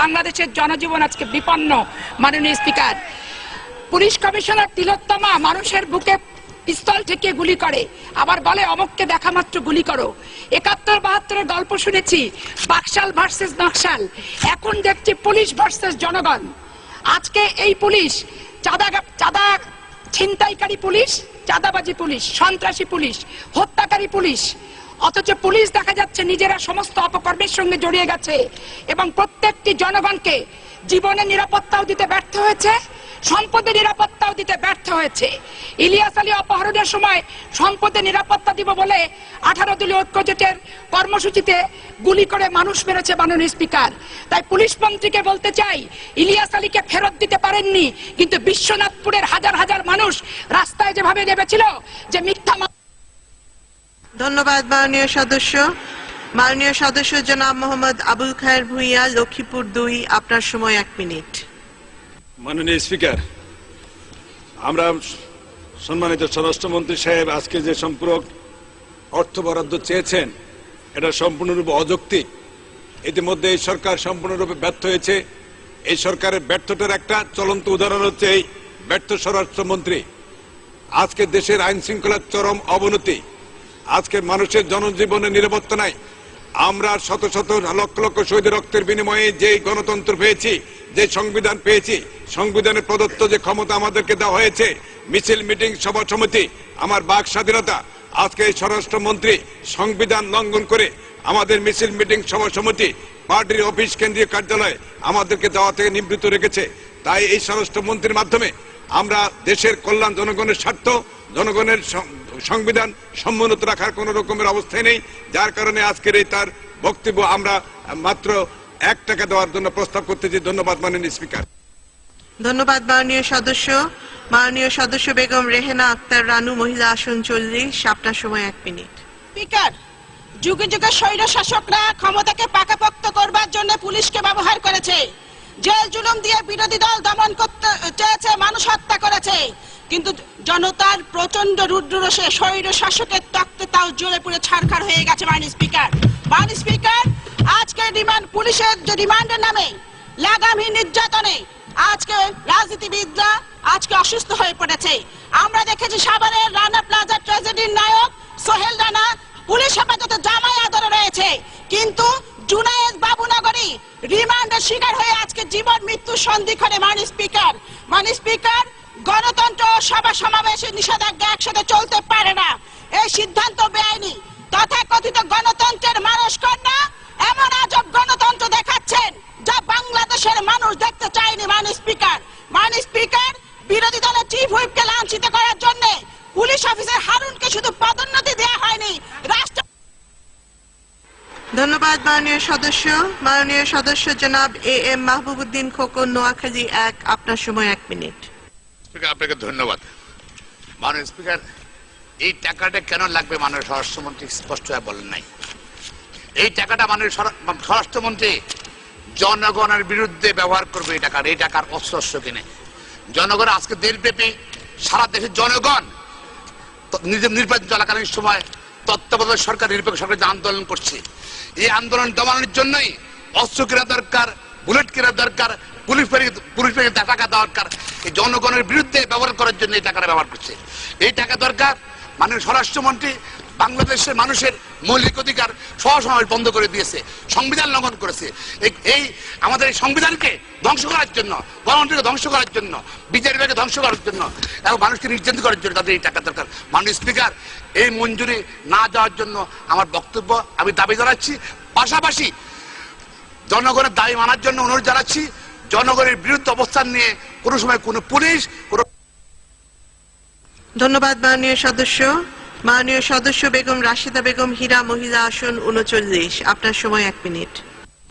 বাংলাদেশের জনজীবন আজকে বিপন্ন, মাননীয় স্পিকার। পুলিশ কমিশনার তিলোত্তমা মানুষের বুকে পিস্তল ঠেকিয়ে গুলি করে, আবার বলে অমককে দেখা মাত্র গুলি করো। একাত্তর বাহাত্তরের গল্প শুনেছি, বাকশাল ভার্সেস নকশাল। এখন দেখছি পুলিশ ভার্সেস জনগণ। আজকে এই পুলিশ, চাঁদা চাঁদা ছিনতাইকারী পুলিশ, চাঁদাবাজি পুলিশ, সন্ত্রাসী পুলিশ, হত্যাকারী পুলিশ অথচ পুলিশ দেখা যাচ্ছে নিজেরা সমস্ত অপকর্মের সঙ্গে জড়িয়ে গেছে এবং প্রত্যেকটি জনগণকে জীবনের নিরাপত্তাও দিতে ব্যর্থ হয়েছে, সম্পদের নিরাপত্তাও দিতে ব্যর্থ হয়েছে। ইলিয়াস আলী অপহরণের সময় সম্পদের নিরাপত্তা দিব বলে আঠারো দলীয় ঐক্য জোটের কর্মসূচিতে গুলি করে মানুষ মেরেছে মাননীয় স্পিকার। তাই পুলিশ মন্ত্রীকে বলতে চাই, ইলিয়াস আলীকে ফেরত দিতে পারেননি, কিন্তু বিশ্বনাথপুরের হাজার হাজার মানুষ রাস্তায় যেভাবে নেমেছিল, যে মিথ্যা ধন্যবাদ, মাননীয় সদস্য। মাননীয় সদস্য, জনাব মোহাম্মদ আবুল খায়ের ভুইয়া, লক্ষ্মীপুর দুই, আপনার সময় এক মিনিট। মাননীয় স্পিকার, আমরা সম্মানিত স্বরাষ্ট্রমন্ত্রী সাহেব আজকে যে সম্পূরক অর্থ বরাদ্দ চেয়েছেন, এটা সম্পূর্ণরূপে অযৌক্তিক। ইতিমধ্যে এই সরকার সম্পূর্ণরূপে ব্যর্থ হয়েছে। এই সরকারের ব্যর্থতার একটা চলন্ত উদাহরণ হচ্ছে এই ব্যর্থ স্বরাষ্ট্রমন্ত্রী। আজকে দেশের আইন শৃঙ্খলার চরম অবনতি। আজকে মানুষের জনজীবনে নিরাপত্তা নাই। আমরা শত শত লক্ষ লক্ষ শহীদের রক্তের বিনিময়ে যে গণতন্ত্র পেয়েছি, যে সংবিধান পেয়েছি, সংবিধানের প্রদত্ত যে ক্ষমতা আমাদেরকে দেওয়া হয়েছে, মিছিল, মিটিং, সভা সমিতি, আমার বাক স্বাধীনতা, আজকে স্বরাষ্ট্রমন্ত্রী সংবিধান লঙ্ঘন করে আমাদের মিছিল, মিটিং, সভা সমিতি, পার্টির অফিস, কেন্দ্রীয় কার্যালয় আমাদেরকে দেওয়া থেকে নিবৃত্ত রেখেছে। তাই এই স্বরাষ্ট্রমন্ত্রীর মাধ্যমে আমরা দেশের কল্যাণ, জনগণের স্বার্থ, জনগণের সংবিধান সম্মত রাখার কোন রকমের অবস্থায় নেই। যার কারণে আজকের এই তার বক্তব্য আমরা মাত্র এক টাকা দেওয়ার জন্য প্রস্তাব করতেছি। ধন্যবাদ মাননীয় স্পিকার। ধন্যবাদ মাননীয় সদস্য। মাননীয় সদস্য বেগম রেহেনা আক্তার রানু মহিলা আসন চল্লিশ আপনার সময় এক মিনিট। স্পিকার যুগে যুগে স্বৈর শাসকরা ক্ষমতাকে পাকাপোক্ত করবার জন্য পুলিশকে ব্যবহার করেছে। জেল জুলুম দিয়ে বিরোধী দল দমন করতে চেয়েছে মানুষ হত্যা করেছে। কিন্তু জনতার প্রচণ্ড রুদ্ররোষে স্বৈর শাসকের তক্তে তাও জ্বলে পুড়ে ছাড়খাড় হয়ে গেছে মানি স্পিকার। মানি স্পিকার, আজকে ডিমান্ড পুলিশের যে ডিমান্ডের নামে, লাগামহীন নির্যাতনে আজকে রাজনীতিবিদরা আজকে অসুস্থ হয়ে পড়েছে। আমরা দেখেছি সাভারের রানা প্লাজা ট্র্যাজেডির নায়ক সোহেল রানা পুলিশ হেফাজতে জামাই আদরে রয়েছে। কিন্তু জুনায়েদ বাবুনগরী রিমান্ডের শিকার হয়ে আজকে জীবন মৃত্যু সন্ধিক্ষণে মানি স্পিকার। মানি স্পিকার গণতন্ত্র সভা সমাবেশে নিষেধাজ্ঞা একসাথে চলতে পারে না। এই সিদ্ধান্ত বেআইনি। তথাকথিত গণতন্ত্রের মানুষ কন্যা এমন আজব গণতন্ত্র দেখাচ্ছেন যা বাংলাদেশের মানুষ দেখতে চায়নি মানি স্পিকার। মানি স্পিকার, বিরোধী দলের চিফ হুইপকে লাঞ্ছিত করার জন্য পুলিশ অফিসার হারুনকে শুধু পদোন্নতি দেওয়া হয়নি, রাষ্ট্র ধন্যবাদ, মাননীয় সদস্য। মাননীয় সদস্য জনাব এ এম মাহবুবুদ্দিন খোকন, নোয়াখালী এক, আপনার সময় এক মিনিট। স্পিকার, আপনাকে ধন্যবাদ। মাননীয় স্পিকার, এই টাকাটা কেন লাগবে মাননীয় স্বরাষ্ট্রমন্ত্রী? স্পষ্ট হয়ে বলেন নাই। এই টাকাটা মাননীয় স্বরাষ্ট্রমন্ত্রী জনগণের বিরুদ্ধে ব্যবহার করবে এই টাকার। এই টাকার অস্ত্র কিনে। জনগণ আজকে দেশব্যাপী, সারা দেশের জনগণ নিজের নির্বাচন চলাকালীন সময় তত্ত্বাবধায়ক সরকার, নিরপেক্ষ সরকার যে আন্দোলন করছে, এই আন্দোলন দমানোর জন্যই অস্ত্র কেনা দরকার, বুলেট কেনা দরকার পুলিশ পুলিশ বাহিনী টাকা দরকার। এই জনগণের বিরুদ্ধে ব্যবহার করার জন্য এই টাকাটা ব্যবহার করছে। এই টাকা দরকার, মাননীয় স্বরাষ্ট্রমন্ত্রী বাংলাদেশের মানুষের মৌলিক অধিকার সহসমাবেশ বন্ধ করে দিয়েছে, সংবিধান লঙ্ঘন করেছে। এই- আমাদের এই সংবিধানকে ধ্বংস করার জন্য, গণতন্ত্রকে ধ্বংস করার জন্য, বিচার বিভাগকে ধ্বংস করার জন্য, এবং মানুষকে নির্যাতন করার জন্য তাদের এই টাকা দরকার। মাননীয় স্পিকার, এই মঞ্জুরি না যাওয়ার জন্য আমার বক্তব্য আমি দাবি জানাচ্ছি। পাশাপাশি জনগণের দাবি মানার জন্য অনুরোধ জানাচ্ছি। জনগণের বিরুদ্ধে অবস্থান নিয়ে কোনো সময় কোনো পুলিশ কোনো ধন্যবাদ মাননীয় সদস্য। মাননীয় সদস্য বেগম রাশিদা বেগম হীরা মহিলা আসন উনচল্লিশ। আপনার সময় এক মিনিট।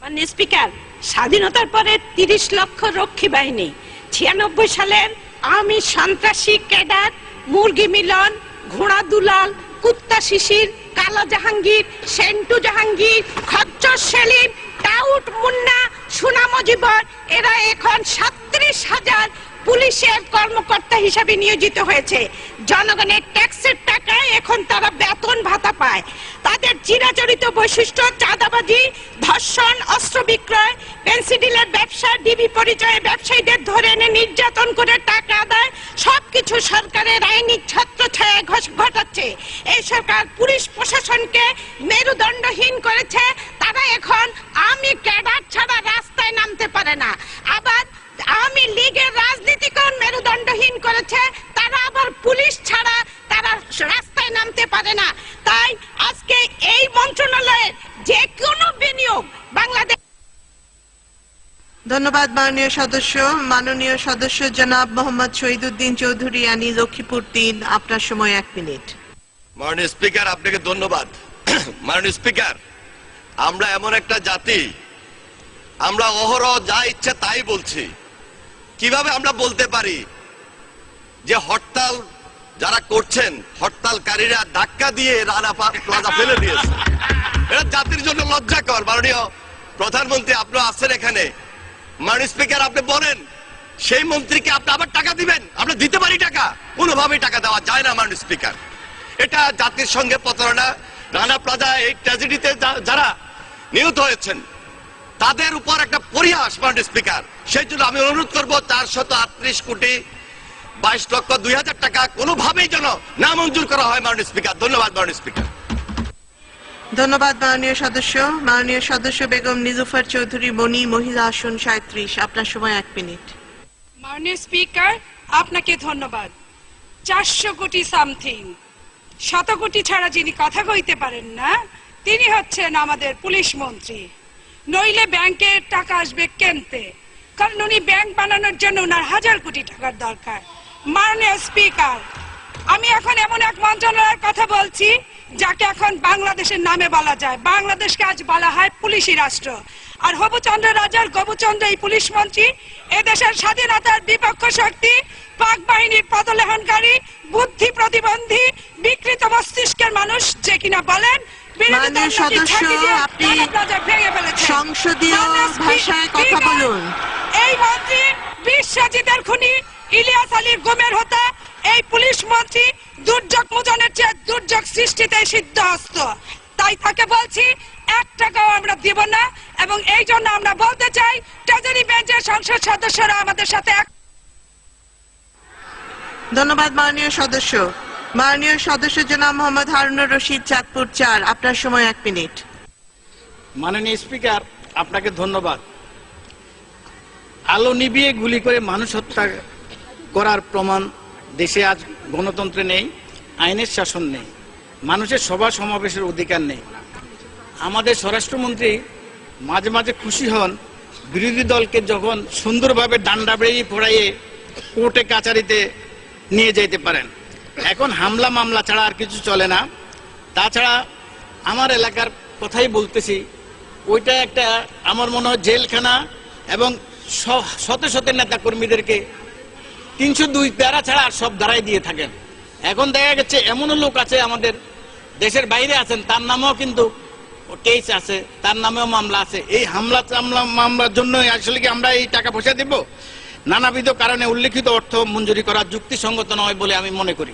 মানে স্পিকার স্বাধীনতার পরে তিরিশ লক্ষ রক্ষী বাহিনী ছিয়ানব্বই সালের আমি সন্ত্রাসী ক্যাডার মুরগি মিলন ঘোড়া দুলাল কুত্তা শিশির কালো জাহাঙ্গীর সেন্টু জাহাঙ্গীর খচ্চর সেলিম টাউট মুন্না সুনাম জীবন, এরা এখন সাত্রিশ হাজার পুলিশের কর্মকর্তা হিসাবে নিয়োজিত হয়েছে। জনগণের ট্যাক্সের টাকায় এখন তারা বেতন ভাতা পায়। তাদের চিরাচরিত বৈশিষ্ট্য চাঁদাবাজি, ধর্ষণ, অস্ত্র বিক্রয় পেন্সিডিলের ব্যবসা, ডিবি পরিচয়ে ব্যবসায়ীদের ধরে এনে নির্যাতন করে টাকা আদায়, সবকিছু সরকারের আইনি ছত্র ছায়া ঘটাচ্ছে। এই সরকার পুলিশ প্রশাসনকে মেরুদণ্ডহীন করেছে। তারা এখন আমি ক্যাডার ছাড়া রাস্তায় নামতে পারে না। আবার আওয়ামী লীগের রাজনীতিকরণ মেরুদণ্ডহীন করেছে তারা আবার পুলিশ ছাড়া তারা রাস্তায় নামতে পারে না। তাই আজকে এই মন্ত্রণালয়ের যে কোনো বিনিয়োগ বাংলাদেশ ধন্যবাদ মাননীয় সদস্য। মাননীয় সদস্য জনাব মোহাম্মদ শহীদুদ্দিন চৌধুরী আনি লক্ষ্মীপুর তিন আপনার সময় এক মিনিট। মাননীয় স্পিকার আপনাকে ধন্যবাদ। মাননীয় স্পিকার আমরা এমন একটা জাতি আমরা অহরহ যা ইচ্ছে তাই বলছি। কীভাবে আমরা বলতে পারি যে হরতাল যারা করছেন, হরতালকারীরা ধাক্কা দিয়ে রানা প্লাজা ফেলে দিয়েছে। এটা জাতির জন্য লজ্জাকর। মাননীয় প্রধানমন্ত্রী আপনারা আছেন এখানে। মাননীয় স্পিকার, আপনি বলেন, সেই মন্ত্রীকে আপনি আবার টাকা দিবেন? আমরা দিতে পারি টাকা। কোনোভাবেই টাকা দেওয়া যায় না মাননীয় স্পিকার। এটা জাতির সঙ্গে প্রতারণা। রানা প্লাজা এই ট্র্যাজেডিতে যারা নিহত হয়েছেন তাদের উপর একটা পরিহাস মাননীয় স্পিকার সেই জন্য আমি অনুরোধ করব চারশত আটত্রিশ কোটি বাইশ লক্ষ দুই হাজার টাকা কোনোভাবেই যেন না মঞ্জুর করা হয় মাননীয় স্পিকার ধন্যবাদ মাননীয় স্পিকার ধন্যবাদ মাননীয় সদস্য। মাননীয় সদস্য বেগম নিজুফার চৌধুরী মণি মহিলা আসন সাঁত্রিশ। আপনার সময় এক মিনিট। মাননীয় স্পিকার আপনাকে ধন্যবাদ। চারশো কোটি সামথিং। শত কোটি ছাড়া যিনি কথা কইতে পারেন না তিনি হচ্ছেন আমাদের পুলিশ মন্ত্রী। নইলে ব্যাংকের টাকা আসবে কেনতে? কারণ উনি ব্যাংক বানানোর জন্য ওনার হাজার কোটি টাকার দরকার। মাননীয় স্পিকার, আমি এখন এমন এক মন্ত্রণালয়ের কথা বলছি, যাকে এখন বাংলাদেশের নামে বলা যায়। বাংলাদেশকে আজ বলা হয় পুলিশি রাষ্ট্র। আর হবুচন্দ্র রাজার গবুচন্দ্র এই পুলিশ মন্ত্রী এদেশের স্বাধীনতার বিপক্ষ শক্তি, পাক বাহিনীর পদলেহনকারী বুদ্ধি প্রতিবন্ধী, বিকৃত মস্তিষ্কের মানুষ যে কিনা বলেন মাননীয় সদস্য, আপনি। সংসদীয় ভাষায় কথা বলুন। এই মন্ত্রী বিশ্বজিতের খুনি ইলিয়াস আলীর গুমের হতা এই পুলিশ মন্ত্রী দুর্যোগ মোচনের চেয়ে দুর্যোগ সৃষ্টিতে সিদ্ধহস্ত। তাই তাকে বলছি এক টাকাও আমরা দিব না এবং এই জন্য আমরা বলতে চাই ট্রেজারি বেঞ্চের সংসদ সদস্যরা আমাদের সাথে এক ধন্যবাদ মাননীয় সদস্য। মাননীয় সদস্য জনাব মোহাম্মদ হারুনুর রশিদ, চাঁদপুর চার। আপনার সময় এক মিনিট। মাননীয় স্পিকার, আপনাকে ধন্যবাদ। আলো নিবিয়ে গুলি করে মানুষ হত্যা করার প্রমাণ দেশে আজ গণতন্ত্রে নেই, আইনের শাসন নেই, মানুষের সভা সমাবেশের অধিকার নেই। আমাদের স্বরাষ্ট্রমন্ত্রী মাঝে মাঝে খুশি হন, বিরোধী দলকে যখন সুন্দরভাবে ডান্ডা বেরিয়ে পড়াইয়ে কোর্টে কাচারিতে নিয়ে যেতে পারেন। এখন হামলা মামলা ছাড়া আর কিছু চলে না। তাছাড়া আমার এলাকার কথাই বলতেছি, ওইটা একটা আমার মনে হয় জেলখানা এবং শত শত নেতা কর্মীদেরকে তিনশো দুই প্যারা ছাড়া আর সব দাঁড়াই দিয়ে থাকেন। এখন দেখা গেছে এমনও লোক আছে আমাদের দেশের বাইরে আছেন, তার নামেও কিন্তু কেস আছে, তার নামেও মামলা আছে। এই হামলা টামলা মামলার জন্য আসলে কি আমরা এই টাকা পয়সা দেব? নানাবিধ কারণে উল্লেখিত অর্থ মঞ্জুরি করা যুক্তিসঙ্গত নয় বলে আমি মনে করি।